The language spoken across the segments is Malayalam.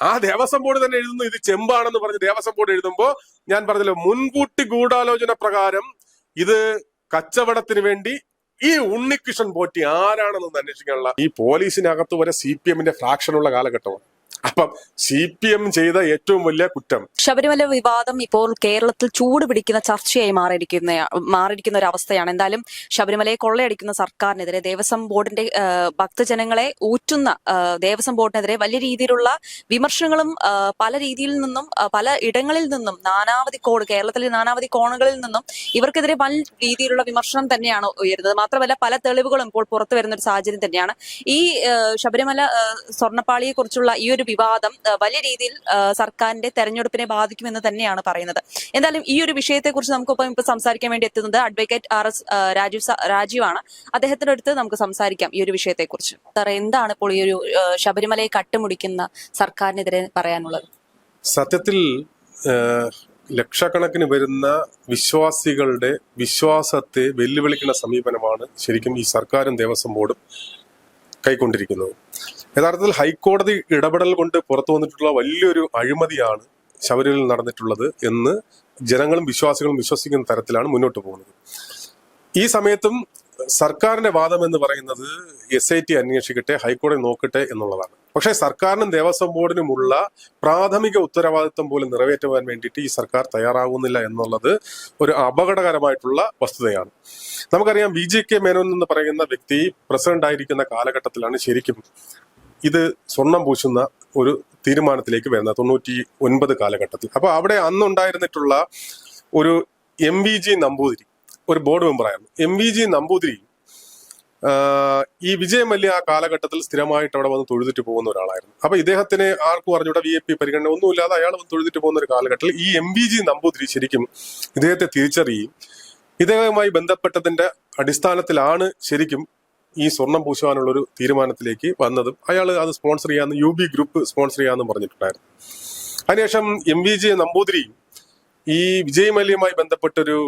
ആ ദേവസ്വം ബോർഡ് തന്നെ എഴുതുന്നു ഇത് ചെമ്പാണെന്ന് പറഞ്ഞ് ദേവസ്വം ബോർഡ് എഴുതുമ്പോൾ ഞാൻ പറഞ്ഞല്ലോ മുൻകൂട്ടി ഗൂഢാലോചന പ്രകാരം ഇത് കച്ചവടത്തിന് വേണ്ടി ഈ ഉണ്ണികൃഷ്ണൻ പോറ്റി ആരാണെന്ന് അന്വേഷിക്കാനുള്ള ഈ പോലീസിനകത്ത് വരെ സി പി എമ്മിന്റെ ഫ്രാക്ഷനുള്ള കാലഘട്ടമാണ്. അപ്പം സി പി എം ചെയ്ത ഏറ്റവും വലിയ കുറ്റം. ശബരിമല വിവാദം ഇപ്പോൾ കേരളത്തിൽ ചൂട് പിടിക്കുന്ന ചർച്ചയായി മാറിയിരിക്കുന്ന മാറിയിരിക്കുന്ന ഒരു അവസ്ഥയാണ്. എന്തായാലും ശബരിമലയെ കൊള്ളയടിക്കുന്ന സർക്കാരിനെതിരെ ദേവസ്വം ബോർഡിന്റെ ഭക്തജനങ്ങളെ ഊറ്റുന്ന ദേവസ്വം ബോർഡിനെതിരെ വലിയ രീതിയിലുള്ള വിമർശനങ്ങളും പല രീതിയിൽ നിന്നും പല ഇടങ്ങളിൽ നിന്നും നാനാവധി കോണ് കേരളത്തിലെ നാനാവധി കോണുകളിൽ നിന്നും ഇവർക്കെതിരെ വൻ രീതിയിലുള്ള വിമർശനം തന്നെയാണ് ഉയരുന്നത്. മാത്രമല്ല പല തെളിവുകളും ഇപ്പോൾ പുറത്തു വരുന്ന ഒരു സാഹചര്യം തന്നെയാണ്. ഈ ശബരിമല സ്വർണപ്പാളിയെ കുറിച്ചുള്ള ഈ ഒരു വിവാദം വലിയ രീതിയിൽ സർക്കാരിന്റെ തെരഞ്ഞെടുപ്പിനെ ബാധിക്കുമെന്ന് തന്നെയാണ് പറയുന്നത്. എന്തായാലും ഈ ഒരു വിഷയത്തെ കുറിച്ച് നമുക്കൊപ്പം ഇപ്പൊ സംസാരിക്കാൻ വേണ്ടി എത്തുന്നത് അഡ്വക്കേറ്റ് ആർ എസ് രാജീവ് രാജീവാണ്. അദ്ദേഹത്തിന്റെ അടുത്ത് നമുക്ക് സംസാരിക്കാം ഈ ഒരു വിഷയത്തെ കുറിച്ച് സാർ എന്താണ് ഇപ്പോൾ ഈ ഒരു ശബരിമലയെ കട്ടുമുടിക്കുന്ന സർക്കാരിനെതിരെ പറയാനുള്ളത്? സത്യത്തിൽ ലക്ഷക്കണക്കിന് വരുന്ന വിശ്വാസികളുടെ വിശ്വാസത്തെ വെല്ലുവിളിക്കുന്ന സമീപനമാണ് ശരിക്കും ഈ സർക്കാരും ദേവസ്വം ബോർഡും. കൈക്കൊണ്ടിരിക്കുന്നത്. യഥാർത്ഥത്തിൽ ഹൈക്കോടതി ഇടപെടൽ കൊണ്ട് പുറത്തു വന്നിട്ടുള്ള വലിയൊരു അഴിമതിയാണ് ശബരിമലയിൽ നടന്നിട്ടുള്ളത് എന്ന് ജനങ്ങളും വിശ്വാസികളും വിശ്വസിക്കുന്ന തരത്തിലാണ് മുന്നോട്ട് പോകുന്നത്. ഈ സമയത്തും സർക്കാരിന്റെ വാദം എന്ന് പറയുന്നത് എസ് ഐ ടി അന്വേഷിക്കട്ടെ ഹൈക്കോടതി നോക്കട്ടെ എന്നുള്ളതാണ്. പക്ഷേ സർക്കാരിനും ദേവസ്വം ബോർഡിനുമുള്ള പ്രാഥമിക ഉത്തരവാദിത്വം പോലും നിറവേറ്റുവാൻ വേണ്ടിയിട്ട് ഈ സർക്കാർ തയ്യാറാകുന്നില്ല എന്നുള്ളത് ഒരു അപകടകരമായിട്ടുള്ള വസ്തുതയാണ്. നമുക്കറിയാം ബി ജെ കെ മേനോൻ എന്ന് പറയുന്ന വ്യക്തി പ്രസിഡന്റ് ആയിരിക്കുന്ന കാലഘട്ടത്തിലാണ് ശരിക്കും ഇത് സ്വർണം പൂശുന്ന ഒരു തീരുമാനത്തിലേക്ക് വരുന്നത് തൊണ്ണൂറ്റി ഒൻപത് കാലഘട്ടത്തിൽ. അപ്പൊ അവിടെ അന്നുണ്ടായിരുന്നിട്ടുള്ള ഒരു എം വി ജി നമ്പൂതിരി ഒരു ബോർഡ് മെമ്പറായിരുന്നു. എം വി ജി നമ്പൂതിരി ഈ വിജയ മല്യ ആ കാലഘട്ടത്തിൽ സ്ഥിരമായിട്ട് അവിടെ വന്ന് തൊഴുതിട്ട് പോകുന്ന ഒരാളായിരുന്നു. അപ്പൊ ഇദ്ദേഹത്തിന് ആർക്കും അറിഞ്ഞൂടെ വി എ പി പരിഗണന ഒന്നുമില്ലാതെ അയാൾ വന്ന് തൊഴുതിട്ട് പോകുന്ന ഒരു കാലഘട്ടത്തിൽ ഈ എം വി ജി നമ്പൂതിരി ശരിക്കും ഇദ്ദേഹത്തെ തിരിച്ചറിയുകയും ഇദ്ദേഹവുമായി ബന്ധപ്പെട്ടതിന്റെ അടിസ്ഥാനത്തിലാണ് ശരിക്കും ഈ സ്വർണം പൂശുവാനുള്ള ഒരു തീരുമാനത്തിലേക്ക് വന്നതും അയാൾ അത് സ്പോൺസർ ചെയ്യാന്ന് യു ബി ഗ്രൂപ്പ് സ്പോൺസർ ചെയ്യാന്ന് പറഞ്ഞിട്ടുണ്ടായിരുന്നു. അതിനുശേഷം എം വി ജെ നമ്പൂതിരി ഈ വിജയ് മല്യയുമായി ബന്ധപ്പെട്ടൊരു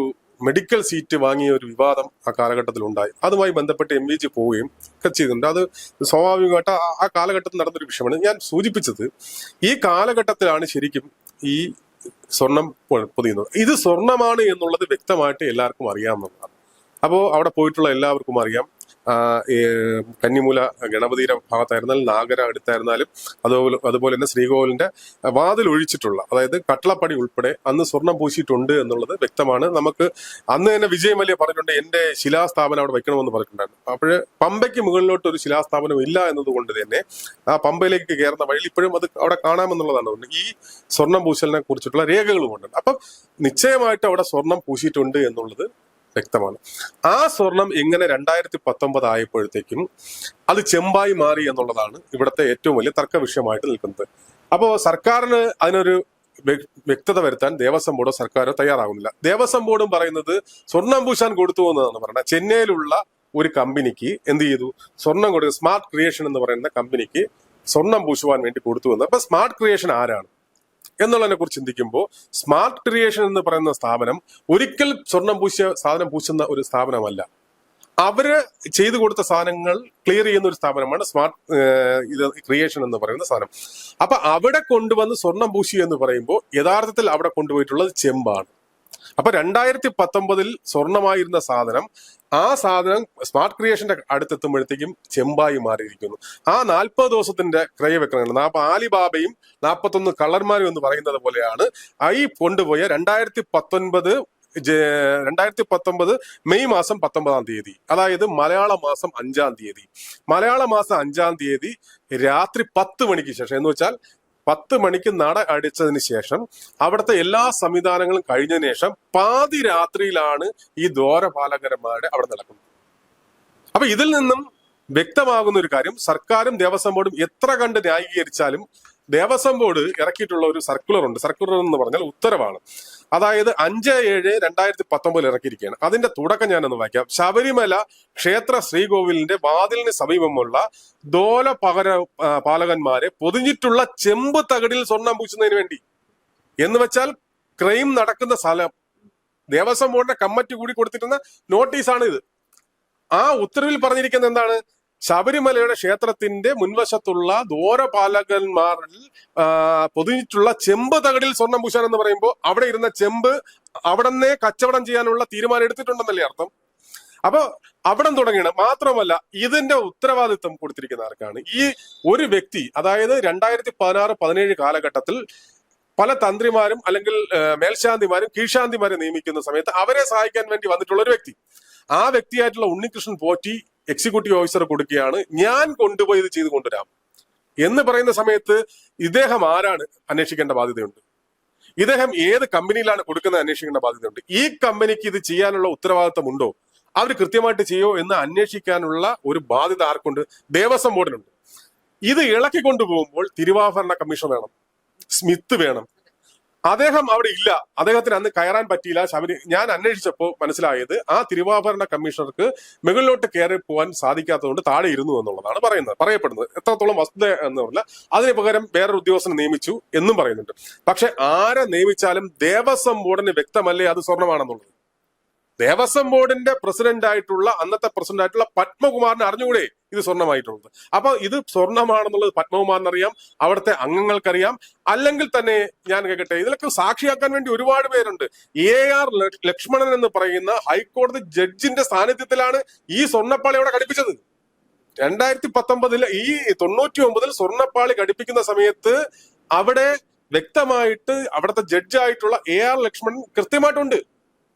മെഡിക്കൽ സീറ്റ് വാങ്ങിയ ഒരു വിവാദം ആ കാലഘട്ടത്തിൽ ഉണ്ടായി അതുമായി ബന്ധപ്പെട്ട് എം വി ജി പോവുകയും ഒക്കെ ചെയ്തിട്ടുണ്ട്. അത് സ്വാഭാവികമായിട്ട് ആ- കാലഘട്ടത്തിൽ നടന്നൊരു വിഷയമാണ്. ഞാൻ സൂചിപ്പിച്ചത് ഈ കാലഘട്ടത്തിലാണ് ശരിക്കും ഈ സ്വർണം പൊതിയുന്നത്. ഇത് സ്വർണമാണ് എന്നുള്ളത് വ്യക്തമായിട്ട് എല്ലാവർക്കും അറിയാവുന്നതാണ്. അപ്പോൾ അവിടെ പോയിട്ടുള്ള എല്ലാവർക്കും അറിയാം. കന്നിമൂല ഗണപതിയുടെ ഭാഗത്തായിരുന്നാലും നാഗര അടുത്തായിരുന്നാലും അതുപോലെ അതുപോലെ തന്നെ ശ്രീകോവിലിന്റെ വാതിൽ ഒഴിച്ചിട്ടുള്ള അതായത് കട്ടളപ്പടി ഉൾപ്പെടെ അന്ന് സ്വർണം പൂശിയിട്ടുണ്ട് എന്നുള്ളത് വ്യക്തമാണ്. നമുക്ക് അന്ന് തന്നെ വിജയ് പറഞ്ഞിട്ടുണ്ട് എന്റെ ശിലാസ്ഥാപനം അവിടെ വെക്കണമെന്ന് പറഞ്ഞിട്ടുണ്ടായിരുന്നു. അപ്പോൾ പമ്പയ്ക്ക് മുകളിലോട്ട് ഒരു ശിലാസ്ഥാപനം ഇല്ല എന്നതുകൊണ്ട് തന്നെ ആ പമ്പയിലേക്ക് കയറുന്ന വഴിയിൽ ഇപ്പോഴും അത് അവിടെ കാണാമെന്നുള്ളതാണ്. ഈ സ്വർണം പൂശലിനെ കുറിച്ചിട്ടുള്ള രേഖകളും ഉണ്ട് അപ്പം നിശ്ചയമായിട്ട് അവിടെ സ്വർണം പൂശിയിട്ടുണ്ട് എന്നുള്ളത് വ്യക്തമാണ്. ആ സ്വർണം എങ്ങനെ രണ്ടായിരത്തി പത്തൊമ്പത് ആയപ്പോഴത്തേക്കും അത് ചെമ്പായി മാറി എന്നുള്ളതാണ് ഇവിടുത്തെ ഏറ്റവും വലിയ തർക്ക വിഷയമായിട്ട് നിൽക്കുന്നത്. അപ്പോൾ സർക്കാരിന് അതിനൊരു വ്യക്തത വരുത്താൻ ദേവസ്വം ബോർഡോ സർക്കാരോ തയ്യാറാകുന്നില്ല ദേവസ്വം ബോർഡും പറയുന്നത് സ്വർണം പൂശാൻ കൊടുത്തു എന്നാണ് പറയുന്നത് ചെന്നൈയിലുള്ള ഒരു കമ്പനിക്ക് എന്ത് ചെയ്തു? സ്വർണം കൊടുക്കുക സ്മാർട്ട് ക്രിയേഷൻ എന്ന് പറയുന്ന കമ്പനിക്ക് സ്വർണം പൂശുവാൻ വേണ്ടി കൊടുത്തു എന്ന്. അപ്പൊ സ്മാർട്ട് ക്രിയേഷൻ ആരാണ്? എന്നുള്ളതിനെ കുറിച്ച് ചിന്തിക്കുമ്പോൾ സ്മാർട്ട് ക്രിയേഷൻ എന്ന് പറയുന്ന സ്ഥാപനം ഒരിക്കൽ സ്വർണം പൂശിയ സാധനം പൂശുന്ന ഒരു സ്ഥാപനമല്ല. അവർ ചെയ്തു കൊടുത്ത സാധനങ്ങൾ ക്ലിയർ ചെയ്യുന്ന ഒരു സ്ഥാപനമാണ് സ്മാർട്ട് ഇത് ക്രിയേഷൻ എന്ന് പറയുന്ന സാധനം. അപ്പൊ അവിടെ കൊണ്ടുവന്ന് സ്വർണം പൂശി എന്ന് പറയുമ്പോൾ യഥാർത്ഥത്തിൽ അവിടെ കൊണ്ടുപോയിട്ടുള്ളത് ചെമ്പാണ്. അപ്പൊ രണ്ടായിരത്തി പത്തൊമ്പതിൽ സ്വർണമായിരുന്ന സാധനം ആ സാധനം സ്മാർട്ട് ക്രിയേഷന്റെ അടുത്തെത്തുമ്പോഴത്തേക്കും ചെമ്പായി മാറിയിരിക്കുന്നു. ആ നാൽപ്പത് ദിവസത്തിന്റെ ക്രയവിക്രയങ്ങൾ അപ്പൊ ആലിബാബയും നാൽപ്പത്തൊന്ന് കള്ളന്മാരും എന്ന് പറയുന്നത് പോലെയാണ് ഐ കൊണ്ടുപോയ രണ്ടായിരത്തി പത്തൊൻപത് രണ്ടായിരത്തി പത്തൊമ്പത് മെയ് മാസം പത്തൊമ്പതാം തീയതി അതായത് മലയാള മാസം അഞ്ചാം തീയതി. മലയാള മാസം അഞ്ചാം തീയതി രാത്രി പത്ത് മണിക്ക് ശേഷം എന്ന് വെച്ചാൽ പത്ത് മണിക്ക് നട അടിച്ചതിന് ശേഷം അവിടുത്തെ എല്ലാ സംവിധാനങ്ങളും കഴിഞ്ഞതിന് ശേഷം പാതി രാത്രിയിലാണ് ഈ ദ്വാരപാലകന്മാരുടെ അവിടെ നടക്കുന്നത്. അപ്പൊ ഇതിൽ നിന്നും വ്യക്തമാകുന്ന ഒരു കാര്യം സർക്കാരും ദേവസ്വം ബോർഡും എത്ര കണ്ട് ന്യായീകരിച്ചാലും ദേവസ്വം ബോർഡ് ഇറക്കിയിട്ടുള്ള ഒരു സർക്കുലർ ഉണ്ട്. സർക്കുലർ എന്ന് പറഞ്ഞാൽ ഉത്തരവാണ്. അതായത് അഞ്ച് ഏഴ് രണ്ടായിരത്തി പത്തൊമ്പതിൽ ഇറക്കിയിരിക്കുകയാണ്. അതിന്റെ തുടക്കം ഞാനൊന്ന് വായിക്കാം. ശബരിമല ക്ഷേത്ര ശ്രീകോവിലിന്റെ വാതിലിന് സമീപമുള്ള ദോല പകര പാലകന്മാരെ പൊതിഞ്ഞിട്ടുള്ള ചെമ്പ് തകടിൽ സ്വർണം പൂശുന്നതിന് വേണ്ടി. എന്ന് വെച്ചാൽ ക്രൈം നടക്കുന്ന സ്ഥലം. ദേവസ്വം ബോർഡിന്റെ കമ്മിറ്റി കൂടി കൊടുത്തിരുന്ന നോട്ടീസാണ് ഇത് ആ ഉത്തരവിൽ പറഞ്ഞിരിക്കുന്നത് എന്താണ്? ശബരിമലയുടെ ക്ഷേത്രത്തിന്റെ മുൻവശത്തുള്ള ദൂരപാലകന്മാരിൽ പൊതിഞ്ഞിട്ടുള്ള ചെമ്പ് തകടിൽ സ്വർണം പൂശാൻ എന്ന് പറയുമ്പോൾ അവിടെ ഇരുന്ന ചെമ്പ് അവിടെ കച്ചവടം ചെയ്യാനുള്ള തീരുമാനം എടുത്തിട്ടുണ്ടെന്നല്ലേ അർത്ഥം? അപ്പൊ അവിടം തുടങ്ങിയാണ്. മാത്രമല്ല ഇതിന്റെ ഉത്തരവാദിത്വം കൊടുത്തിരിക്കുന്ന ആർക്കാണ്? ഈ ഒരു വ്യക്തി അതായത് രണ്ടായിരത്തി പതിനാറ് പതിനേഴ് കാലഘട്ടത്തിൽ പല തന്ത്രിമാരും അല്ലെങ്കിൽ മേൽശാന്തിമാരും കീഴ്ശാന്തിമാരെ നിയമിക്കുന്ന സമയത്ത് അവരെ സഹായിക്കാൻ വേണ്ടി വന്നിട്ടുള്ള ഒരു വ്യക്തി. ആ വ്യക്തിയായിട്ടുള്ള ഉണ്ണികൃഷ്ണൻ പോറ്റി എക്സിക്യൂട്ടീവ് ഓഫീസർ കൊടുക്കുകയാണ്. ഞാൻ കൊണ്ടുപോയി ഇത് ചെയ്ത് കൊണ്ടുവരാം. എന്ന് പറയുന്ന സമയത്ത് ഇദ്ദേഹം ആരാണ്? അന്വേഷിക്കേണ്ട ബാധ്യതയുണ്ട്. ഇദ്ദേഹം ഏത് കമ്പനിയിലാണ് കൊടുക്കുന്നത് അന്വേഷിക്കേണ്ട ബാധ്യതയുണ്ട്. ഈ കമ്പനിക്ക് ഇത് ചെയ്യാനുള്ള ഉത്തരവാദിത്തം ഉണ്ടോ അവർ കൃത്യമായിട്ട് ചെയ്യോ എന്ന് അന്വേഷിക്കാനുള്ള ഒരു ബാധ്യത ആർക്കുണ്ട്? ദേവസ്വം ബോർഡിനുണ്ട് ഇത് ഇളക്കി കൊണ്ടുപോകുമ്പോൾ തിരുവാഭരണ കമ്മീഷൻ വേണം. സ്മിത്ത് വേണം. അദ്ദേഹം അവിടെ ഇല്ല. അദ്ദേഹത്തിന് അന്ന് കയറാൻ പറ്റിയില്ല. ശബരി ഞാൻ അന്വേഷിച്ചപ്പോൾ മനസ്സിലായത് ആ തിരുവാഭരണ കമ്മീഷണർക്ക് മുകളിലോട്ട് കയറി പോകാൻ സാധിക്കാത്തതുകൊണ്ട് താഴെ ഇരുന്നു എന്നുള്ളതാണ് പറയുന്നത് പറയപ്പെടുന്നത്. എത്രത്തോളം വസ്തുത എന്ന് പറഞ്ഞാൽ അതിന് പകരം വേറൊരു ഉദ്യോഗസ്ഥനെ നിയമിച്ചു എന്നും പറയുന്നുണ്ട്. പക്ഷെ ആരെ നിയമിച്ചാലും ദേവസ്വം ബോർഡിന് വ്യക്തമല്ലേ അത് സ്വർണമാണെന്നുള്ളത്? ദേവസ്വം ബോർഡിന്റെ പ്രസിഡന്റ് ആയിട്ടുള്ള അന്നത്തെ പ്രസിഡന്റ് ആയിട്ടുള്ള പത്മകുമാറിന് അറിഞ്ഞുകൂടെ ഇത് സ്വർണമായിട്ടുള്ളത് അപ്പൊ ഇത് സ്വർണമാണെന്നുള്ളത് പത്മകുമാറിന് അറിയാം അവിടുത്തെ അംഗങ്ങൾക്കറിയാം. അല്ലെങ്കിൽ തന്നെ ഞാൻ കേൾക്കട്ടെ ഇതിലൊക്കെ സാക്ഷിയാക്കാൻ വേണ്ടി ഒരുപാട് പേരുണ്ട്. എ ആർ ലക്ഷ്മണൻ എന്ന് പറയുന്ന ഹൈക്കോടതി ജഡ്ജിന്റെ സാന്നിധ്യത്തിലാണ് ഈ സ്വർണപ്പാളി അവിടെ ഘടിപ്പിച്ചത്. രണ്ടായിരത്തി പത്തൊമ്പതിൽ ഈ തൊണ്ണൂറ്റി ഒമ്പതിൽ സ്വർണപ്പാളി ഘടിപ്പിക്കുന്ന സമയത്ത് അവിടെ വ്യക്തമായിട്ട് അവിടുത്തെ ജഡ്ജായിട്ടുള്ള എ ആർ ലക്ഷ്മണൻ കൃത്യമായിട്ടുണ്ട്.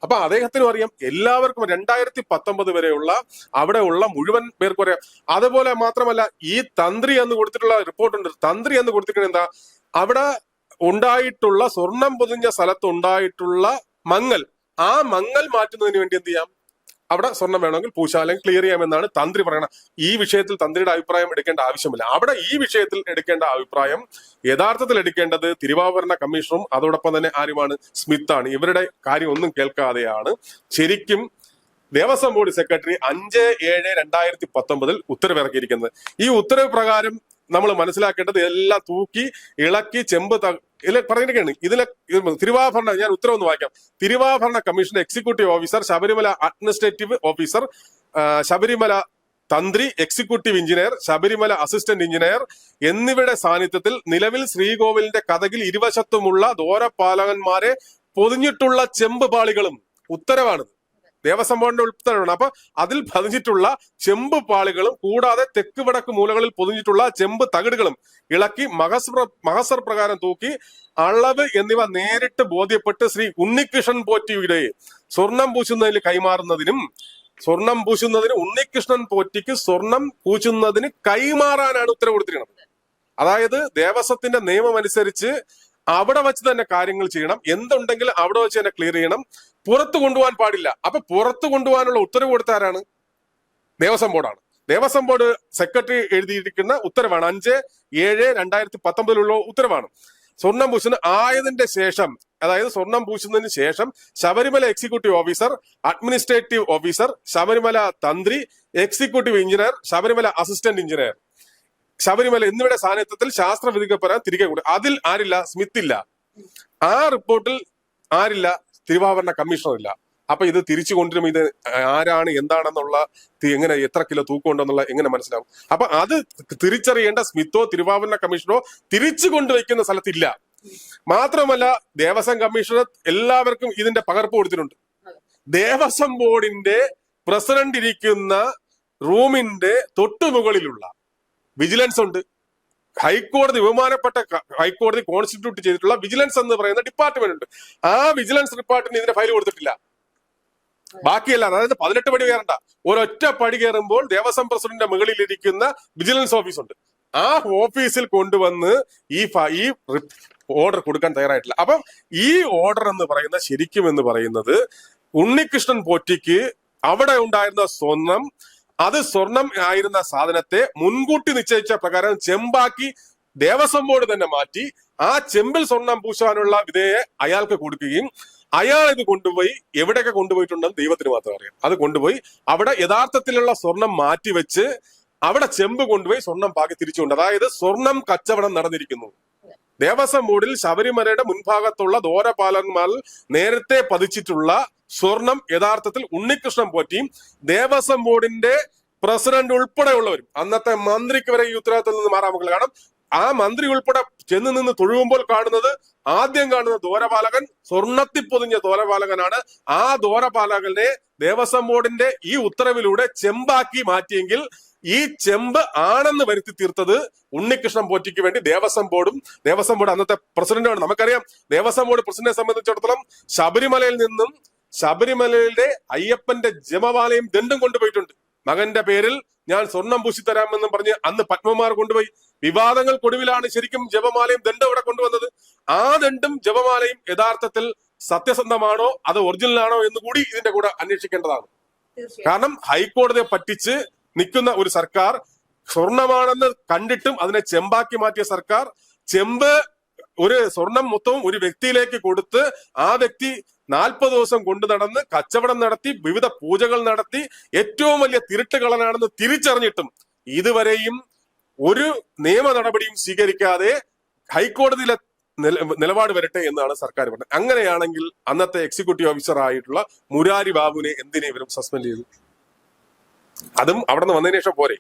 അപ്പൊ അദ്ദേഹത്തിനും അറിയാം എല്ലാവർക്കും രണ്ടായിരത്തി പത്തൊമ്പത് വരെയുള്ള അവിടെ ഉള്ള മുഴുവൻ പേർക്കും അറിയാം. അതുപോലെ മാത്രമല്ല ഈ തന്ത്രി എന്ന് കൊടുത്തിട്ടുള്ള റിപ്പോർട്ടുണ്ട് തന്ത്രി എന്ന് കൊടുത്തിരിക്കുന്നത് എന്താ? അവിടെ ഉണ്ടായിട്ടുള്ള സ്വർണം പൊതിഞ്ഞ സ്ഥലത്ത് ഉണ്ടായിട്ടുള്ള മങ്ങൽ. ആ മങ്ങൽ മാറ്റുന്നതിന് വേണ്ടി എന്ത് ചെയ്യാം? അവിടെ സ്വർണം വേണമെങ്കിൽ പൂശാലയം ക്ലിയർ ചെയ്യാമെന്നാണ് തന്ത്രി പറയണത് ഈ വിഷയത്തിൽ തന്ത്രിയുടെ അഭിപ്രായം എടുക്കേണ്ട ആവശ്യമില്ല. അവിടെ ഈ വിഷയത്തിൽ എടുക്കേണ്ട അഭിപ്രായം യഥാർത്ഥത്തിൽ എടുക്കേണ്ടത് തിരുവാഭരണ കമ്മീഷണറും അതോടൊപ്പം തന്നെ ആരുമാണ്? സ്മിത്താണ്. ഇവരുടെ കാര്യം ഒന്നും കേൾക്കാതെയാണ്. ശരിക്കും ദേവസ്വം ബോർഡ് സെക്രട്ടറി അഞ്ച് ഏഴ് രണ്ടായിരത്തി പത്തൊമ്പതിൽ ഉത്തരവിറക്കിയിരിക്കുന്നത്. ഈ ഉത്തരവ് പ്രകാരം നമ്മൾ മനസ്സിലാക്കേണ്ടത് എല്ലാം തൂക്കി ഇളക്കി ചെമ്പ് ഇതിലെ പറഞ്ഞിരിക്കുകയാണ് ഇതിലെ ഇത് തിരുവാഭരണ ഞാൻ ഉത്തരവൊന്ന് വായിക്കാം. തിരുവാഭരണ commission executive officer Sabarimala administrative officer Sabarimala തന്ത്രി executive engineer Sabarimala assistant engineer എന്നിവരുടെ സാന്നിധ്യത്തിൽ നിലവിൽ ശ്രീകോവിലിന്റെ കഥകിൽ ഇരുവശത്തുമുള്ള ദോരപാലകന്മാരെ പൊതിഞ്ഞിട്ടുള്ള ചെമ്പ് പാളികളും ഉത്തരവാണിത്. ദേവസ്വം ബോർഡിന്റെ ഉത്തരവാണ് അപ്പൊ അതിൽ പതിഞ്ഞിട്ടുള്ള ചെമ്പ് പാളികളും കൂടാതെ തെക്ക് വടക്ക് മൂലകളിൽ പൊതിഞ്ഞിട്ടുള്ള ചെമ്പ് തകിടുകളും ഇളക്കി മഹസ്ര മഹസർ പ്രകാരം തൂക്കി അളവ് എന്നിവ നേരിട്ട് ബോധ്യപ്പെട്ട് ശ്രീ ഉണ്ണികൃഷ്ണൻ പോറ്റിയുടെ സ്വർണം പൂശുന്നതിൽ കൈമാറുന്നതിനും സ്വർണം പൂശുന്നതിന് ഉണ്ണികൃഷ്ണൻ പോറ്റിക്ക് സ്വർണം പൂശുന്നതിന് കൈമാറാനാണ് ഉത്തരവ് കൊടുത്തിരിക്കുന്നത് അതായത് ദേവസ്വത്തിന്റെ നിയമം അനുസരിച്ച് അവിടെ വെച്ച് തന്നെ കാര്യങ്ങൾ ചെയ്യണം. എന്തുണ്ടെങ്കിലും അവിടെ വെച്ച് തന്നെ ക്ലിയർ ചെയ്യണം. പുറത്തു കൊണ്ടുപോകാൻ പാടില്ല. അപ്പൊ പുറത്തു കൊണ്ടുപോകാനുള്ള ഉത്തരവ് കൊടുത്ത ആരാണ്? ദേവസ്വം ബോർഡാണ്. ദേവസ്വം ബോർഡ് സെക്രട്ടറി എഴുതിയിരിക്കുന്ന ഉത്തരവാണ്. അഞ്ച് ഏഴ് രണ്ടായിരത്തി പത്തൊമ്പതിലുള്ള ഉത്തരവാണ്. സ്വർണം പൂശുന്ന ആയതിന്റെ ശേഷം അതായത് സ്വർണം പൂശുന്നതിന് ശേഷം Sabarimala executive officer administrative officer Sabarimala തന്ത്രി executive engineer Sabarimala assistant engineer Sabarimala എന്നിവയുടെ സാന്നിധ്യത്തിൽ ശാസ്ത്രവിധിക്കപ്പെടാൻ തിരികെ കൂടി അതിൽ ആരില്ല? സ്മിത്ത് ഇല്ല. ആ റിപ്പോർട്ടിൽ ആരില്ല? തിരുവാഭരണ കമ്മീഷണർ ഇല്ല അപ്പൊ ഇത് തിരിച്ചു കൊണ്ടുവരും ഇത് ആരാണ് എന്താണെന്നുള്ള എങ്ങനെ എത്ര കിലോ തൂക്കുണ്ടെന്നുള്ള എങ്ങനെ മനസ്സിലാവും. അപ്പൊ അത് തിരിച്ചറിയേണ്ട സ്മിത്തോ തിരുവാഭരണ കമ്മീഷണറോ തിരിച്ചു കൊണ്ടുവയ്ക്കുന്ന സ്ഥലത്തില്ല. മാത്രമല്ല ദേവസ്വം കമ്മീഷണർ എല്ലാവർക്കും ഇതിന്റെ പകർപ്പ് കൊടുത്തിട്ടുണ്ട്. ദേവസ്വം ബോർഡിന്റെ പ്രസിഡന്റ് ഇരിക്കുന്ന റൂമിന്റെ തൊട്ടുമുകളിലുള്ള വിജിലൻസ് ഉണ്ട്. ഹൈക്കോടതി ബഹുമാനപ്പെട്ട ഹൈക്കോടതി കോൺസ്റ്റിറ്റ്യൂട്ട് ചെയ്തിട്ടുള്ള വിജിലൻസ് എന്ന് പറയുന്ന ഡിപ്പാർട്ട്മെന്റ് ഉണ്ട്. ആ വിജിലൻസ് ഡിപ്പാർട്ട്മെന്റ് ഇതിന്റെ ഫയൽ കൊടുത്തിട്ടില്ല. ബാക്കിയല്ല അതായത് പതിനെട്ട് പടി കയറണ്ട. ഒരൊറ്റ പടി കയറുമ്പോൾ ദേവസ്വം പ്രസിഡന്റിന്റെ മുകളിൽ ഇരിക്കുന്ന വിജിലൻസ് ഓഫീസ് ഉണ്ട്. ആ ഓഫീസിൽ കൊണ്ടുവന്ന് ഈ ഈ ഓർഡർ കൊടുക്കാൻ തയ്യാറായിട്ടില്ല. അപ്പം ഈ ഓർഡർ എന്ന് പറയുന്ന ശരിക്കും എന്ന് പറയുന്നത് ഉണ്ണികൃഷ്ണൻ പോറ്റിക്ക് അവിടെ ഉണ്ടായിരുന്ന സ്വർണം അത് സ്വർണം ആയിരുന്ന സാധനത്തെ മുൻകൂട്ടി നിശ്ചയിച്ച പ്രകാരം ചെമ്പാക്കി ദേവസ്വം ബോർഡ് തന്നെ മാറ്റി ആ ചെമ്പിൽ സ്വർണം പൂശാനുള്ള വിധേയെ അയാൾക്ക് കൊടുക്കുകയും അയാൾ ഇത് കൊണ്ടുപോയി എവിടെയൊക്കെ കൊണ്ടുപോയിട്ടുണ്ടെന്ന് ദൈവത്തിന് മാത്രം അറിയാം. അത് കൊണ്ടുപോയി അവിടെ യഥാർത്ഥത്തിലുള്ള സ്വർണം മാറ്റിവെച്ച് അവിടെ ചെമ്പ് കൊണ്ടുപോയി സ്വർണം പാകി തിരിച്ചുകൊണ്ട് അതായത് സ്വർണം കച്ചവടം നടന്നിരിക്കുന്നു. ദേവസ്വം ബോർഡിൽ ശബരിമലയുടെ മുൻഭാഗത്തുള്ള ദോരപാലന്മാരിൽ നേരത്തെ പതിച്ചിട്ടുള്ള സ്വർണം യഥാർത്ഥത്തിൽ ഉണ്ണികൃഷ്ണൻ പോറ്റിയും ദേവസ്വം ബോർഡിന്റെ പ്രസിഡന്റ് ഉൾപ്പെടെയുള്ളവരും. അന്നത്തെ മന്ത്രിക്ക് വരെ ഈ ഉത്തരവാദിത്തത്തിൽ നിന്ന് മാറാൻ മക്കൾ കാണാം ആ മന്ത്രി ഉൾപ്പെടെ ചെന്ന് നിന്ന് തൊഴുകുമ്പോൾ കാണുന്നത് ആദ്യം കാണുന്ന ദോരപാലകൻ സ്വർണത്തിൽ പൊതിഞ്ഞ ദോരപാലകനാണ് ആ ദോരപാലകനെ ദേവസ്വം ബോർഡിന്റെ ഈ ഉത്തരവിലൂടെ ചെമ്പാക്കി മാറ്റിയെങ്കിൽ ഈ ചെമ്പ് ആണെന്ന് വരുത്തി തീർത്തത് ഉണ്ണികൃഷ്ണൻ പോറ്റിക്ക് വേണ്ടി ദേവസ്വം ബോർഡും ദേവസ്വം ബോർഡ് അന്നത്തെ പ്രസിഡന്റാണ് നമുക്കറിയാം ദേവസ്വം ബോർഡ് പ്രസിഡന്റിനെ സംബന്ധിച്ചിടത്തോളം ശബരിമലയിൽ നിന്നും ശബരിമലയിലെ അയ്യപ്പന്റെ ജമവാലയും ദണ്ടും കൊണ്ടുപോയിട്ടുണ്ട്. മകന്റെ പേരിൽ ഞാൻ സ്വർണം പൂശിത്തരാമെന്നും പറഞ്ഞ് അന്ന് പത്മമാർ കൊണ്ടുപോയി. വിവാദങ്ങൾക്കൊടുവിലാണ് ശരിക്കും ജപമാലയും ദണ്ടും അവിടെ കൊണ്ടുവന്നത്. ആ ദണ്ടും ജപമാലയും യഥാർത്ഥത്തിൽ സത്യസന്ധമാണോ അത് ഒറിജിനൽ ആണോ എന്ന് കൂടി ഇതിന്റെ കൂടെ അന്വേഷിക്കേണ്ടതാണ്. കാരണം ഹൈക്കോടതിയെ പറ്റിച്ച് നിൽക്കുന്ന ഒരു സർക്കാർ സ്വർണമാണെന്ന് കണ്ടിട്ടും അതിനെ ചെമ്പാക്കി മാറ്റിയ സർക്കാർ ചെമ്പ് ഒരു സ്വർണം മൊത്തവും ഒരു വ്യക്തിയിലേക്ക് കൊടുത്ത് ആ വ്യക്തി നാൽപ്പത് ദിവസം കൊണ്ടു നടന്ന് കച്ചവടം നടത്തി വിവിധ പൂജകൾ നടത്തി ഏറ്റവും വലിയ തിരുട്ടുകളനാണെന്ന് തിരിച്ചറിഞ്ഞിട്ടും ഇതുവരെയും ഒരു നിയമ നടപടിയും സ്വീകരിക്കാതെ ഹൈക്കോടതിയിലെ നില- നിലപാട് വരട്ടെ എന്നാണ് സർക്കാർ പറഞ്ഞത്. അങ്ങനെയാണെങ്കിൽ അന്നത്തെ എക്സിക്യൂട്ടീവ് ഓഫീസർ ആയിട്ടുള്ള മുരാരി ബാബുവിനെ എന്തിനെ ഇവരും സസ്പെൻഡ് ചെയ്തു? അതും അവിടെ നിന്ന് വന്നതിന് ശേഷം പോരെ?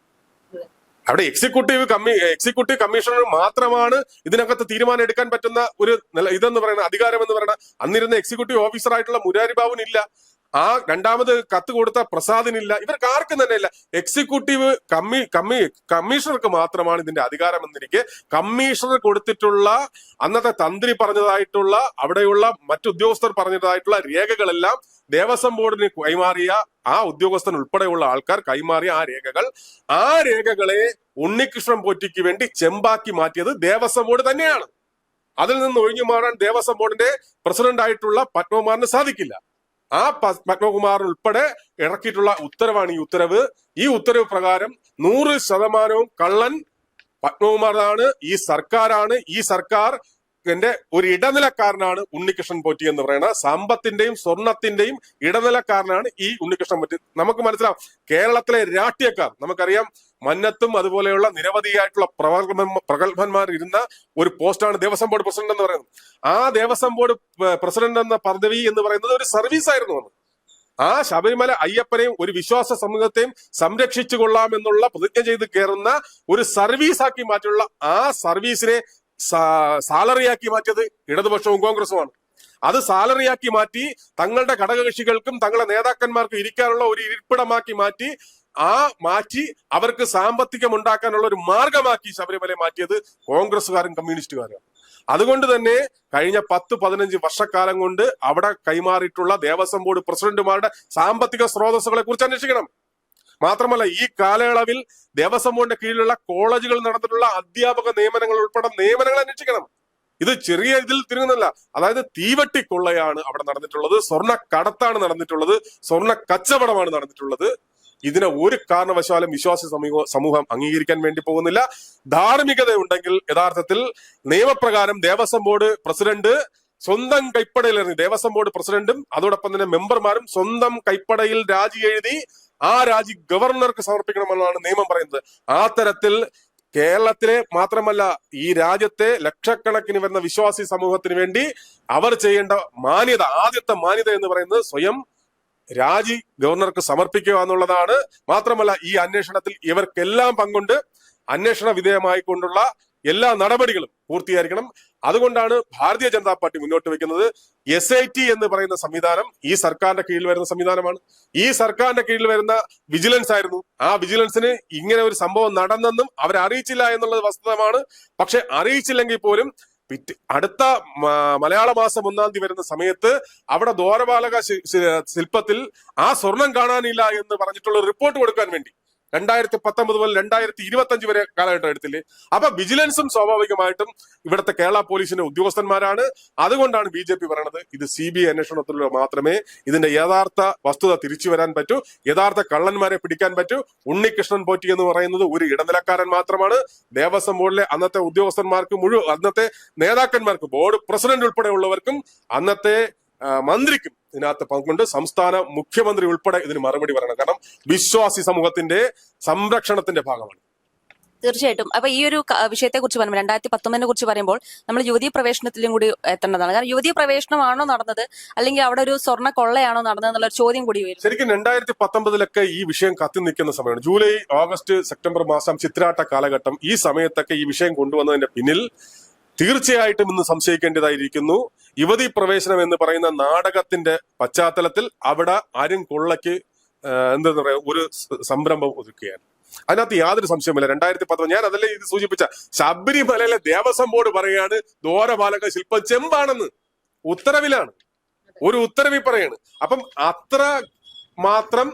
അവിടെ എക്സിക്യൂട്ടീവ് കമ്മി എക്സിക്യൂട്ടീവ് കമ്മീഷണർ മാത്രമാണ് ഇതിനകത്ത് തീരുമാനം എടുക്കാൻ പറ്റുന്ന ഒരു ഇതെന്ന് പറയുന്ന അധികാരം എന്ന് പറയുന്ന അന്നിരുന്ന എക്സിക്യൂട്ടീവ് ഓഫീസർ ആയിട്ടുള്ള മുരാരി ബാബുവിനില്ല ആ രണ്ടാമത് കത്ത് കൊടുത്ത പ്രസാദിനില്ല. ഇവർക്ക് ആർക്കും തന്നെ ഇല്ല. എക്സിക്യൂട്ടീവ് കമ്മി കമ്മി കമ്മീഷണർക്ക് മാത്രമാണ് ഇതിന്റെ അധികാരം എന്നിരിക്കെ. കമ്മീഷണർ കൊടുത്തിട്ടുള്ള അന്നത്തെ തന്ത്രി പറഞ്ഞതായിട്ടുള്ള അവിടെയുള്ള മറ്റുദ്യോഗസ്ഥർ പറഞ്ഞതായിട്ടുള്ള രേഖകളെല്ലാം ദേവസ്വം ബോർഡിന് കൈമാറിയ ആ ഉദ്യോഗസ്ഥൻ ഉൾപ്പെടെയുള്ള ആൾക്കാർ കൈമാറിയ ആ രേഖകൾ. ആ രേഖകളെ ഉണ്ണികൃഷ്ണൻ പോറ്റിക്ക് വേണ്ടി ചെമ്പാക്കി മാറ്റിയത് ദേവസ്വം ബോർഡ് തന്നെയാണ്. അതിൽ നിന്ന് ഒഴിഞ്ഞു മാറാൻ ദേവസ്വം ബോർഡിന്റെ പ്രസിഡന്റ് ആയിട്ടുള്ള പത്മകുമാറിന് സാധിക്കില്ല. ആ പത്മകുമാർ ഉൾപ്പെടെ ഇറക്കിയിട്ടുള്ള ഉത്തരവാണ് ഈ ഉത്തരവ്. ഈ ഉത്തരവ് പ്രകാരം നൂറ് ശതമാനവും കള്ളൻ പത്മകുമാറാണ് ഈ സർക്കാരാണ്. ഈ സർക്കാർ എന്റെ ഒരു ഇടനിലക്കാരനാണ് ഉണ്ണികൃഷ്ണൻ പോറ്റി എന്ന് പറയുന്ന സമ്പത്തിന്റെയും സ്വർണത്തിന്റെയും ഇടനിലക്കാരനാണ് ഈ ഉണ്ണികൃഷ്ണൻ പോറ്റി. നമുക്ക് മനസ്സിലാവും കേരളത്തിലെ രാഷ്ട്രീയക്കാർ നമുക്കറിയാം മന്നത്തും അതുപോലെയുള്ള നിരവധിയായിട്ടുള്ള പ്രഗത്ഭന്മാർ പ്രഗത്ഭന്മാർ ഇരുന്ന ഒരു പോസ്റ്റാണ് ദേവസ്വം ബോർഡ് പ്രസിഡന്റ് എന്ന് പറയുന്നത്. ആ ദേവസ്വം ബോർഡ് പ്രസിഡന്റ് എന്ന പദവി എന്ന് പറയുന്നത് ഒരു സർവീസ് ആയിരുന്നു അന്ന് ആ ശബരിമല അയ്യപ്പനെയും ഒരു വിശ്വാസ സമൂഹത്തെയും സംരക്ഷിച്ചു കൊള്ളാമെന്നുള്ള പ്രതിജ്ഞ ചെയ്ത് കയറുന്ന ഒരു സർവീസ് ആക്കി മാറ്റിയുള്ള ആ സർവീസിനെ സാലറിയാക്കി മാറ്റിയത് ഇടതുപക്ഷവും കോൺഗ്രസുമാണ്. അത് സാലറിയാക്കി മാറ്റി തങ്ങളുടെ ഘടകകക്ഷികൾക്കും തങ്ങളുടെ നേതാക്കന്മാർക്കും ഇരിക്കാനുള്ള ഒരു ഇരിപ്പിടമാക്കി മാറ്റി ആ മാറ്റി അവർക്ക് സാമ്പത്തികം ഉണ്ടാക്കാനുള്ള ഒരു മാർഗമാക്കി ശബരിമലയെ മാറ്റിയത് കോൺഗ്രസ്സുകാരും കമ്മ്യൂണിസ്റ്റുകാരും. അതുകൊണ്ട് തന്നെ കഴിഞ്ഞ പത്ത് പതിനഞ്ച് വർഷക്കാലം കൊണ്ട് അവിടെ കൈമാറിയിട്ടുള്ള ദേവസ്വം ബോർഡ് പ്രസിഡന്റുമാരുടെ സാമ്പത്തിക സ്രോതസ്സുകളെ കുറിച്ച് അന്വേഷിക്കണം. മാത്രമല്ല ഈ കാലയളവിൽ ദേവസ്വം ബോർഡിന്റെ കീഴിലുള്ള കോളേജുകൾ നടന്നിട്ടുള്ള അധ്യാപക നിയമനങ്ങൾ ഉൾപ്പെടെ നിയമനങ്ങൾ അന്വേഷിക്കണം. ഇത് ചെറിയ ഇതിൽ തിരുങ്ങുന്നില്ല അതായത് തീവട്ടി കൊള്ളയാണ് അവിടെ നടന്നിട്ടുള്ളത് സ്വർണ കടത്താണ് നടന്നിട്ടുള്ളത് സ്വർണ കച്ചവടമാണ് നടന്നിട്ടുള്ളത്. ഇതിനെ ഒരു കാരണവശാലും വിശ്വാസ സമൂഹ സമൂഹം അംഗീകരിക്കാൻ വേണ്ടി പോകുന്നില്ല. ധാർമ്മികത ഉണ്ടെങ്കിൽ യഥാർത്ഥത്തിൽ നിയമപ്രകാരം ദേവസ്വം ബോർഡ് പ്രസിഡന്റ് സ്വന്തം കൈപ്പടയിലിറങ്ങി ദേവസ്വം ബോർഡ് പ്രസിഡന്റും അതോടൊപ്പം തന്നെ മെമ്പർമാരും സ്വന്തം കൈപ്പടയിൽ രാജി എഴുതി ആ രാജി ഗവർണർക്ക് സമർപ്പിക്കണമെന്നാണ് നിയമം പറയുന്നത്. ആ തരത്തിൽ കേരളത്തിലെ മാത്രമല്ല ഈ രാജ്യത്തെ ലക്ഷക്കണക്കിന് വരുന്ന വിശ്വാസി സമൂഹത്തിന് വേണ്ടി അവർ ചെയ്യേണ്ട മാന്യത ആദ്യത്തെ മാന്യത എന്ന് പറയുന്നത് സ്വയം രാജി ഗവർണർക്ക് സമർപ്പിക്കുക എന്നുള്ളതാണ്. മാത്രമല്ല ഈ അന്വേഷണത്തിൽ ഇവർക്കെല്ലാം പങ്കുണ്ട്. അന്വേഷണ വിധേയമായിക്കൊണ്ടുള്ള എല്ലാ നടപടികളും പൂർത്തീകരിക്കണം. അതുകൊണ്ടാണ് ഭാരതീയ ജനതാ പാർട്ടി മുന്നോട്ട് വെക്കുന്നത്. എസ് ഐ ടി എന്ന് പറയുന്ന സംവിധാനം ഈ സർക്കാരിന്റെ കീഴിൽ വരുന്ന സംവിധാനമാണ്. ഈ സർക്കാരിന്റെ കീഴിൽ വരുന്ന വിജിലൻസ് ആയിരുന്നു. ആ വിജിലൻസിന് ഇങ്ങനെ ഒരു സംഭവം നടന്നെന്നും അവരെ അറിയിച്ചില്ല എന്നുള്ളത് വസ്തുതമാണ്. പക്ഷെ അറിയിച്ചില്ലെങ്കിൽ പോലും അടുത്ത മലയാള മാസം ഒന്നാം തീയതി വരുന്ന സമയത്ത് അവിടെ ദ്വാരപാലക ശില്പത്തിൽ ആ സ്വർണം കാണാനില്ല എന്ന് പറഞ്ഞിട്ടുള്ള റിപ്പോർട്ട് കൊടുക്കാൻ വേണ്ടി. രണ്ടായിരത്തി പത്തൊമ്പത് മുതൽ രണ്ടായിരത്തി ഇരുപത്തി അഞ്ച് വരെ കാലഘട്ടം എടുത്തില്ലേ അപ്പൊ വിജിലൻസും സ്വാഭാവികമായിട്ടും ഇവിടുത്തെ കേരള പോലീസിന്റെ ഉദ്യോഗസ്ഥന്മാരാണ്. അതുകൊണ്ടാണ് ബി ജെ പി പറയണത് ഇത് സി ബി ഐ അന്വേഷണത്തിലൂടെ മാത്രമേ ഇതിന്റെ യഥാർത്ഥ വസ്തുത തിരിച്ചു വരാൻ പറ്റൂ യഥാർത്ഥ കള്ളന്മാരെ പിടിക്കാൻ പറ്റൂ. ഉണ്ണികൃഷ്ണൻ പോറ്റി എന്ന് പറയുന്നത് ഒരു ഇടനിലക്കാരൻ മാത്രമാണ്. ദേവസ്വം ബോർഡിലെ അന്നത്തെ ഉദ്യോഗസ്ഥന്മാർക്ക് മുഴുവൻ അന്നത്തെ നേതാക്കന്മാർക്ക് ബോർഡ് പ്രസിഡന്റ് ഉൾപ്പെടെയുള്ളവർക്കും അന്നത്തെ മന്ത്രിക്കും ഇതിനകത്ത് പങ്കുണ്ട്. സംസ്ഥാന മുഖ്യമന്ത്രി ഉൾപ്പെടെ ഇതിന് മറുപടി പറയണം. കാരണം വിശ്വാസി സമൂഹത്തിന്റെ സംരക്ഷണത്തിന്റെ ഭാഗമാണ്. തീർച്ചയായിട്ടും. അപ്പൊ ഈ ഒരു വിഷയത്തെ കുറിച്ച് പറയുമ്പോൾ രണ്ടായിരത്തി പത്തൊമ്പതിനെ കുറിച്ച് പറയുമ്പോൾ നമ്മൾ യുവതി പ്രവേശനത്തിലും കൂടി എത്തേണ്ടതാണ്. കാരണം യുവതി പ്രവേശനമാണോ നടന്നത്? അല്ലെങ്കിൽ അവിടെ ഒരു സ്വർണ കൊള്ളയാണോ നടന്നത് എന്നുള്ള ഒരു ചോദ്യം കൂടി വരും. ശരിക്കും രണ്ടായിരത്തി പത്തൊമ്പതിലൊക്കെ ഈ വിഷയം കത്തി നിൽക്കുന്ന സമയമാണ്. ജൂലൈ ഓഗസ്റ്റ് സെപ്റ്റംബർ മാസം ചിത്രാട്ട കാലഘട്ടം ഈ സമയത്തൊക്കെ ഈ വിഷയം കൊണ്ടുവന്നതിന്റെ പിന്നിൽ തീർച്ചയായിട്ടും ഇന്ന് സംശയിക്കേണ്ടതായിരിക്കുന്നു. യുവതി പ്രവേശനം എന്ന് പറയുന്ന നാടകത്തിന്റെ പശ്ചാത്തലത്തിൽ അവിടെ ആരും കൊള്ളയ്ക്ക് എന്താ പറയാ ഒരു സംരംഭം ഒതുക്കുകയാണ് അതിനകത്ത് യാതൊരു സംശയമില്ല രണ്ടായിരത്തി പത്തൊമ്പത് ഞാൻ അതല്ലേ ഇത് സൂചിപ്പിച്ച. ശബരിമലയിലെ ദേവസ്വം ബോർഡ് പറയുകയാണ് ദോരപാലക ശില്പം ചെമ്പാണെന്ന്. ഉത്തരവിലാണ്. ഒരു ഉത്തരവിൽ പറയാണ്. അപ്പം അത്ര മാത്രം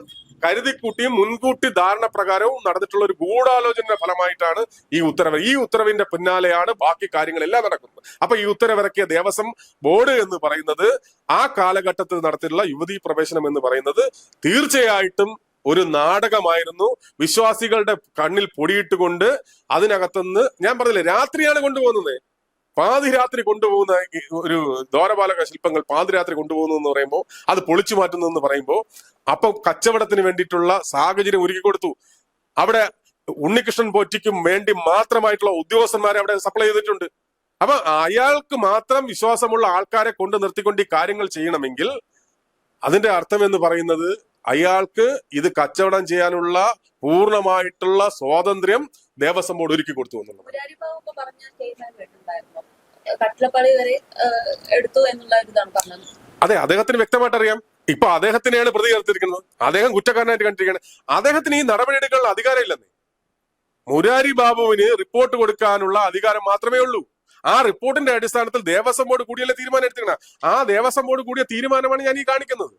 കരുതിക്കൂട്ടിയും മുൻകൂട്ടി ധാരണ പ്രകാരവും നടന്നിട്ടുള്ള ഒരു ഗൂഢാലോചന ഫലമായിട്ടാണ് ഈ ഉത്തരവ്. ഈ ഉത്തരവിന്റെ പിന്നാലെയാണ് ബാക്കി കാര്യങ്ങളെല്ലാം നടക്കുന്നത്. അപ്പൊ ഈ ഉത്തരവിറക്കിയ ദേവസ്വം ബോർഡ് എന്ന് പറയുന്നത് ആ കാലഘട്ടത്തിൽ നടത്തിയിട്ടുള്ള യുവതീ പ്രവേശനം എന്ന് പറയുന്നത് തീർച്ചയായിട്ടും ഒരു നാടകമായിരുന്നു. വിശ്വാസികളുടെ കണ്ണിൽ പൊടിയിട്ടുകൊണ്ട് അതിനകത്തുനിന്ന് ഞാൻ പറഞ്ഞില്ലേ രാത്രിയാണ് കൊണ്ടുപോകുന്നത്. പാതിരാത്രി കൊണ്ടുപോകുന്ന ഒരു ദ്വാരപാലക ശില്പങ്ങൾ പാതിരാത്രി കൊണ്ടുപോകുന്നു എന്ന് പറയുമ്പോൾ അത് പൊളിച്ചു മാറ്റുന്നു എന്ന് പറയുമ്പോൾ അപ്പം കച്ചവടത്തിന് വേണ്ടിയിട്ടുള്ള സാഹചര്യം ഒരുക്കി കൊടുത്തു. അവിടെ ഉണ്ണികൃഷ്ണൻ പോറ്റിക്കും വേണ്ടി മാത്രമായിട്ടുള്ള ഉദ്യോഗസ്ഥന്മാരെ അവിടെ സപ്ലൈ ചെയ്തിട്ടുണ്ട്. അപ്പൊ അയാൾക്ക് മാത്രം വിശ്വാസമുള്ള ആൾക്കാരെ കൊണ്ട് നിർത്തിക്കൊണ്ട് ഈ കാര്യങ്ങൾ ചെയ്യണമെങ്കിൽ അതിന്റെ അർത്ഥം എന്ന് പറയുന്നത് അയാൾക്ക് ഇത് കച്ചവടം ചെയ്യാനുള്ള പൂർണമായിട്ടുള്ള സ്വാതന്ത്ര്യം ദേവസ്വം ബോർഡ് ഒരുക്കി കൊടുത്തു എന്നുള്ളത്. അതെ അദ്ദേഹത്തിന് വ്യക്തമായിട്ട് അറിയാം ഇപ്പൊ അദ്ദേഹത്തിനെയാണ് പ്രതി ചേർത്തിരിക്കുന്നത് അദ്ദേഹം കുറ്റക്കാരനായിട്ട് കണ്ടിരിക്കുന്നത് അദ്ദേഹത്തിന് ഈ നടപടിയെടുക്കാനുള്ള അധികാരമില്ലെന്നേ. മുരാരി ബാബുവിന് റിപ്പോർട്ട് കൊടുക്കാനുള്ള അധികാരം മാത്രമേ ഉള്ളൂ. ആ റിപ്പോർട്ടിന്റെ അടിസ്ഥാനത്തിൽ ദേവസ്വം ബോർഡ് കൂടിയല്ലേ തീരുമാനം എടുത്തിരിക്കണം? ആ ദേവസ്വം ബോർഡ് കൂടിയ തീരുമാനമാണ് ഞാൻ ഈ കാണിക്കുന്നത്.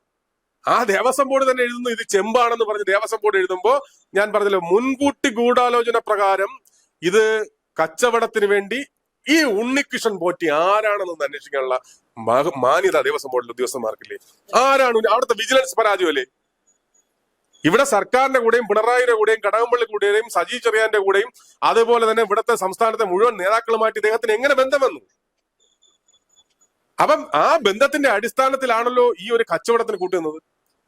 ആ ദേവസ്വം ബോർഡ് തന്നെ എഴുതുന്നു. ഇത് ചെമ്പാണെന്ന് പറഞ്ഞ് ദേവസ്വം ബോർഡ് എഴുതുമ്പോൾ ഞാൻ പറഞ്ഞല്ലോ മുൻകൂട്ടി ഗൂഢാലോചന പ്രകാരം ഇത് കച്ചവടത്തിന് വേണ്ടി ഈ ഉണ്ണികൃഷ്ണൻ പോറ്റി ആരാണെന്ന് അന്വേഷിക്കാനുള്ള മാന്യത ദേവസ്വം ബോർഡിലെ ഉദ്യോഗസ്ഥന്മാർക്കില്ലേ? ആരാണ് അവിടുത്തെ വിജിലൻസ് പരാജയമല്ലേ? ഇവിടെ സർക്കാരിന്റെ കൂടെയും പിണറായിയുടെ കൂടെയും കടകംപള്ളി കൂടെയും സജി ചെറിയാന്റെ കൂടെയും അതുപോലെ തന്നെ ഇവിടുത്തെ സംസ്ഥാനത്തെ മുഴുവൻ നേതാക്കളുമായിട്ട് ഇദ്ദേഹത്തിന് എങ്ങനെ ബന്ധം വന്നു? അപ്പം ആ ബന്ധത്തിന്റെ അടിസ്ഥാനത്തിലാണല്ലോ ഈ ഒരു കച്ചവടത്തിന് കൂട്ടുന്നത്.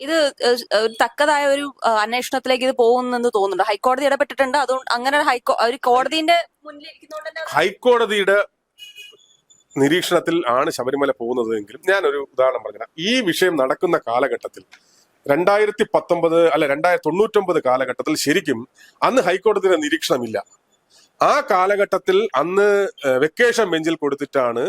ഇത് തക്കതായ ഒരു അന്വേഷണത്തിലേക്ക് ഇത് പോകുന്നെന്ന് തോന്നുന്നുണ്ട്. ഹൈക്കോടതി ഇടപെട്ടിട്ടുണ്ട്. അതുകൊണ്ട് അങ്ങനെ ഒരു കോടതിന്റെ ഹൈക്കോടതിയുടെ നിരീക്ഷണത്തിൽ ആണ് ശബരിമല പോകുന്നത് എങ്കിലും ഞാനൊരു ഉദാഹരണം പറഞ്ഞു ഈ വിഷയം നടക്കുന്ന കാലഘട്ടത്തിൽ രണ്ടായിരത്തി പത്തൊമ്പത് അല്ല രണ്ടായിരത്തി തൊണ്ണൂറ്റൊമ്പത് കാലഘട്ടത്തിൽ ശരിക്കും അന്ന് ഹൈക്കോടതിയുടെ നിരീക്ഷണമില്ല. ആ കാലഘട്ടത്തിൽ അന്ന് വെക്കേഷൻ ബെഞ്ചിൽ കൊടുത്തിട്ടാണ്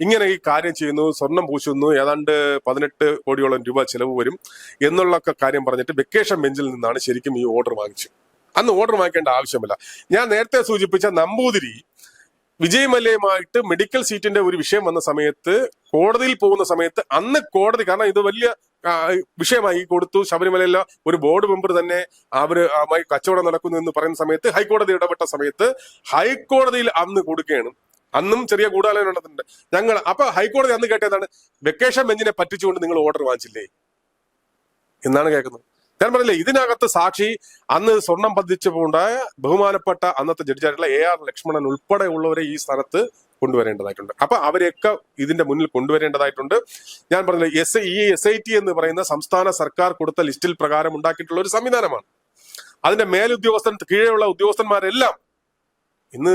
ഇങ്ങനെ ഈ കാര്യം ചെയ്യുന്നു സ്വർണം പൂശുന്നു ഏതാണ്ട് പതിനെട്ട് കോടിയോളം രൂപ ചിലവ് വരും എന്നുള്ള കാര്യം പറഞ്ഞിട്ട് വെക്കേഷൻ ബെഞ്ചിൽ നിന്നാണ് ശരിക്കും ഈ ഓർഡർ വാങ്ങിച്ചു അന്ന് ഓർഡർ വാങ്ങിക്കേണ്ട ആവശ്യമില്ല. ഞാൻ നേരത്തെ സൂചിപ്പിച്ച നമ്പൂതിരി വിജയ് മല്യയുമായിട്ട് മെഡിക്കൽ സീറ്റിന്റെ ഒരു വിഷയം വന്ന സമയത്ത് കോടതിയിൽ പോകുന്ന സമയത്ത് അന്ന് കോടതി കാരണം ഇത് വലിയ വിഷയമായി കൊടുത്തു. ശബരിമലയിലെ ഒരു ബോർഡ് മെമ്പർ തന്നെ അവർ കച്ചവടം നടക്കുന്നു എന്ന് പറയുന്ന സമയത്ത് ഹൈക്കോടതി ഇടപെട്ട സമയത്ത് ഹൈക്കോടതിയിൽ അന്ന് കൊടുക്കുകയാണ്. അന്നും ചെറിയ ഗൂഢാലോചന നടന്നിട്ടുണ്ട്. ഞങ്ങൾ അപ്പൊ ഹൈക്കോടതി അന്ന് കേട്ടതാണ് വെക്കേഷൻ ബെഞ്ചിനെ പറ്റിച്ചുകൊണ്ട് നിങ്ങൾ ഓർഡർ വാങ്ങിച്ചില്ലേ? എന്നാണ് കേൾക്കുന്നത്. ഞാൻ പറഞ്ഞില്ലേ ഇതിനകത്ത് സാക്ഷി അന്ന് സ്വർണം പതിച്ചപ്പോൾ ഉണ്ടായ ബഹുമാനപ്പെട്ട അന്നത്തെ ജഡ്ജായിട്ടുള്ള എ ആർ ലക്ഷ്മണൻ ഉൾപ്പെടെയുള്ളവരെ ഈ സ്ഥലത്ത് കൊണ്ടുവരേണ്ടതായിട്ടുണ്ട്. അപ്പൊ അവരെയൊക്കെ ഇതിന്റെ മുന്നിൽ കൊണ്ടുവരേണ്ടതായിട്ടുണ്ട്. ഞാൻ പറഞ്ഞില്ല എസ് ഈ എസ് ഐ ടി എന്ന് പറയുന്ന സംസ്ഥാന സർക്കാർ കൊടുത്ത ലിസ്റ്റിൽ പ്രകാരം ഉണ്ടാക്കിയിട്ടുള്ള ഒരു സംവിധാനമാണ്. അതിന്റെ മേലുദ്യോഗസ്ഥൻ കീഴെയുള്ള ഉദ്യോഗസ്ഥന്മാരെല്ലാം ഇന്ന്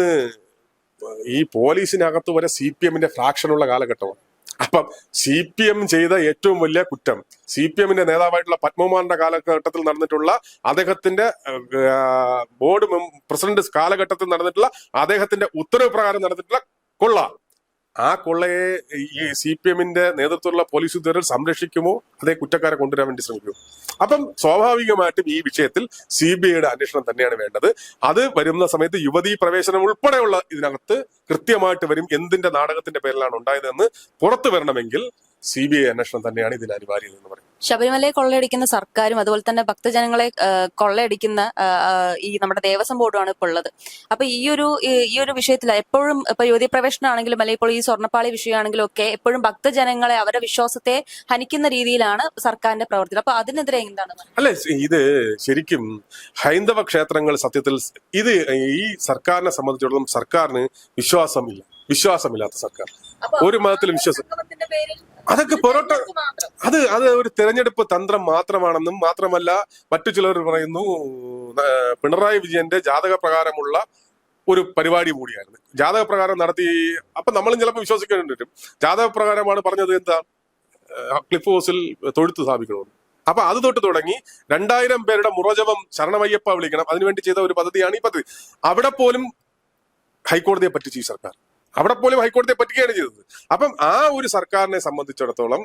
ഈ പോലീസിനകത്ത് വരെ സി പി എമ്മിന്റെ ഫ്രാക്ഷനുള്ള കാലഘട്ടമാണ്. അപ്പം സി പി എം ചെയ്ത ഏറ്റവും വലിയ കുറ്റം സി പി എമ്മിന്റെ നേതാവായിട്ടുള്ള പത്മകുമാറിന്റെ കാലഘട്ടത്തിൽ നടന്നിട്ടുള്ള അദ്ദേഹത്തിന്റെ ബോർഡ് പ്രസിഡന്റ് കാലഘട്ടത്തിൽ നടന്നിട്ടുള്ള അദ്ദേഹത്തിന്റെ ഉത്തരവ് പ്രകാരം നടന്നിട്ടുള്ള കൊള്ള. ആ കൊള്ളയെ ഈ സി പി എമ്മിന്റെ നേതൃത്വത്തിലുള്ള പോലീസ് ഉദ്യോഗസ്ഥർ സംരക്ഷിക്കുമോ? അതേ കുറ്റക്കാരെ കൊണ്ടുവരാൻ വേണ്ടി ശ്രമിക്കുമോ? അപ്പം സ്വാഭാവികമായിട്ടും ഈ വിഷയത്തിൽ സി ബി ഐയുടെ അന്വേഷണം തന്നെയാണ് വേണ്ടത്. അത് വരുന്ന സമയത്ത് യുവതീ പ്രവേശനം ഉൾപ്പെടെയുള്ള ഇതിനകത്ത് കൃത്യമായിട്ട് വരും എന്തിന്റെ നാടകത്തിന്റെ പേരിലാണ് ഉണ്ടായതെന്ന് പുറത്തു വരണമെങ്കിൽ സി ബി ഐ അന്വേഷണം തന്നെയാണ് ഇതിന് അനിവാര്യം എന്ന് പറയുന്നത്. ശബരിമലയെ കൊള്ളയടിക്കുന്ന സർക്കാരും അതുപോലെ തന്നെ ഭക്തജനങ്ങളെ കൊള്ളയടിക്കുന്ന ഈ നമ്മുടെ ദേവസ്വം ബോർഡുമാണ് ഇപ്പോൾ ഉള്ളത്. അപ്പൊ ഈ ഒരു ഈ- ഒരു വിഷയത്തിൽ എപ്പോഴും ഇപ്പൊ യുവതി പ്രവേശനമാണെങ്കിലും അല്ലെങ്കിൽ ഇപ്പോൾ ഈ സ്വർണപ്പാളി വിഷയമാണെങ്കിലും ഒക്കെ എപ്പോഴും ഭക്തജനങ്ങളെ അവരുടെ വിശ്വാസത്തെ ഹനിക്കുന്ന രീതിയിലാണ് സർക്കാരിന്റെ പ്രവർത്തനം അപ്പൊ അതിനെതിരെ എന്താണ്? അല്ലെ ഇത് ശരിക്കും ഹൈന്ദവ ക്ഷേത്രങ്ങൾ സത്യത്തിൽ ഇത് ഈ സർക്കാരിനെ സംബന്ധിച്ചിടത്തോളം സർക്കാരിന് വിശ്വാസമില്ല. വിശ്വാസമില്ലാത്ത സർക്കാർ. ഒരു മതത്തിലും വിശ്വാസം അതൊക്കെ പൊറോട്ട അത് അത് ഒരു തെരഞ്ഞെടുപ്പ് തന്ത്രം മാത്രമാണെന്നും മാത്രമല്ല മറ്റു ചിലർ പറയുന്നു പിണറായി വിജയന്റെ ജാതക പ്രകാരമുള്ള ഒരു പരിപാടി കൂടിയായിരുന്നു. ജാതക പ്രകാരം നടത്തി അപ്പൊ നമ്മളും ചിലപ്പോൾ വിശ്വസിക്കേണ്ടി വരും. ജാതക പ്രകാരമാണ് പറഞ്ഞത് എന്താ? ക്ലിഫ് ഹൗസിൽ തൊഴുത്ത് സ്ഥാപിക്കണമെന്ന്. അപ്പൊ അത് തൊട്ട് തുടങ്ങി രണ്ടായിരം പേരുടെ മുറജപം ശരണമയ്യപ്പ വിളിക്കണം. അതിനുവേണ്ടി ചെയ്ത ഒരു പദ്ധതിയാണ് ഈ പദ്ധതി. അവിടെ പോലും ഹൈക്കോടതിയെ പറ്റിച്ചു ഈ സർക്കാർ. അവിടെ പോലും ഹൈക്കോടതിയെ പറ്റുകയാണ് ചെയ്തത്. അപ്പം ആ ഒരു സർക്കാരിനെ സംബന്ധിച്ചിടത്തോളം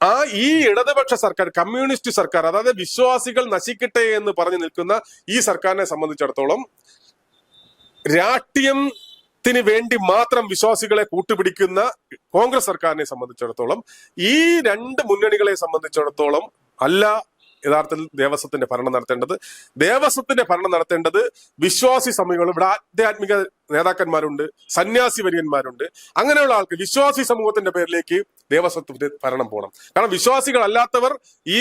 ആ ഈ ഇടതുപക്ഷ സർക്കാർ കമ്മ്യൂണിസ്റ്റ് സർക്കാർ അതായത് വിശ്വാസികൾ നശിക്കട്ടെ എന്ന് പറഞ്ഞു നിൽക്കുന്ന ഈ സർക്കാരിനെ സംബന്ധിച്ചിടത്തോളം രാഷ്ട്രീയം ത്തിന് വേണ്ടി മാത്രം വിശ്വാസികളെ കൂട്ടുപിടിക്കുന്ന കോൺഗ്രസ് സർക്കാരിനെ സംബന്ധിച്ചിടത്തോളം ഈ രണ്ട് മുന്നണികളെ സംബന്ധിച്ചിടത്തോളം അല്ല യഥാർത്ഥത്തിൽ ദേവസ്വത്തിന്റെ ഭരണം നടത്തേണ്ടത്. ദേവസ്വത്തിന്റെ ഭരണം നടത്തേണ്ടത് വിശ്വാസി സമൂഹങ്ങളും ഇവിടെ ആധ്യാത്മിക നേതാക്കന്മാരുണ്ട് സന്യാസി വര്യന്മാരുണ്ട്. അങ്ങനെയുള്ള ആൾക്ക് വിശ്വാസി സമൂഹത്തിന്റെ പേരിലേക്ക് ദേവസ്വത്തിന്റെ ഭരണം പോകണം. കാരണം വിശ്വാസികളല്ലാത്തവർ ഈ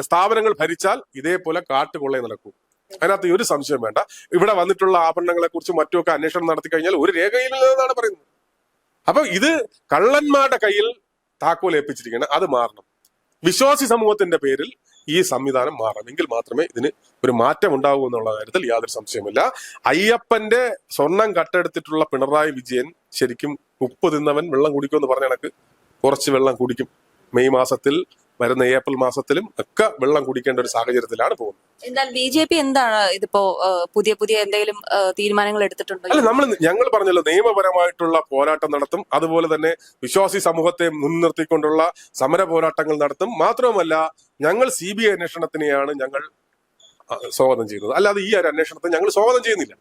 സ്ഥാപനങ്ങൾ ഭരിച്ചാൽ ഇതേപോലെ കാട്ടുകൊള്ളയെ നടക്കും. അതിനകത്ത് ഒരു സംശയം വേണ്ട. ഇവിടെ വന്നിട്ടുള്ള ആഭരണങ്ങളെ കുറിച്ച് മറ്റുമൊക്കെ അന്വേഷണം നടത്തി കഴിഞ്ഞാൽ ഒരു രേഖയിൽ രേഖയില്ലെന്നാണ് പറയുന്നത്. അപ്പൊ ഇത് കള്ളന്മാരുടെ കയ്യിൽ താക്കോൽ ഏൽപ്പിച്ചിരിക്കണം അത് മാറണം. വിശ്വാസി സമൂഹത്തിന്റെ പേരിൽ ഈ സംവിധാനം മാറണം. എങ്കിൽ മാത്രമേ ഇതിന് ഒരു മാറ്റം ഉണ്ടാകൂ എന്നുള്ള കാര്യത്തിൽ യാതൊരു സംശയമില്ല അയ്യപ്പന്റെ സ്വർണം കട്ടെടുത്തിട്ടുള്ള പിണറായി വിജയൻ ശരിക്കും ഉപ്പ് തിന്നവൻ വെള്ളം കുടിക്കുമെന്ന് പറഞ്ഞ കണക്ക് കുറച്ച് വെള്ളം കുടിക്കും. മെയ് മാസത്തിൽ വരുന്ന ഏപ്രിൽ മാസത്തിലും ഒക്കെ വെള്ളം കുടിക്കേണ്ട ഒരു സാഹചര്യത്തിലാണ് പോകുന്നത്. എന്നാൽ ബി ജെ പി എന്താണ് ഇതിപ്പോ പുതിയ പുതിയ എന്തെങ്കിലും തീരുമാനങ്ങൾ എടുത്തിട്ടുണ്ടോ? അല്ല നമ്മൾ ഞങ്ങൾ പറഞ്ഞല്ലോ നിയമപരമായിട്ടുള്ള പോരാട്ടം നടത്തും അതുപോലെ തന്നെ വിശ്വാസി സമൂഹത്തെ മുൻനിർത്തിക്കൊണ്ടുള്ള സമര പോരാട്ടങ്ങൾ നടത്തും. മാത്രവുമല്ല ഞങ്ങൾ സി ബി ഐ അന്വേഷണത്തിനെയാണ് ഞങ്ങൾ സ്വാഗതം ചെയ്യുന്നത്. അല്ലാതെ ഈ ഒരു അന്വേഷണത്തെ ഞങ്ങൾ സ്വാഗതം ചെയ്യുന്നില്ല.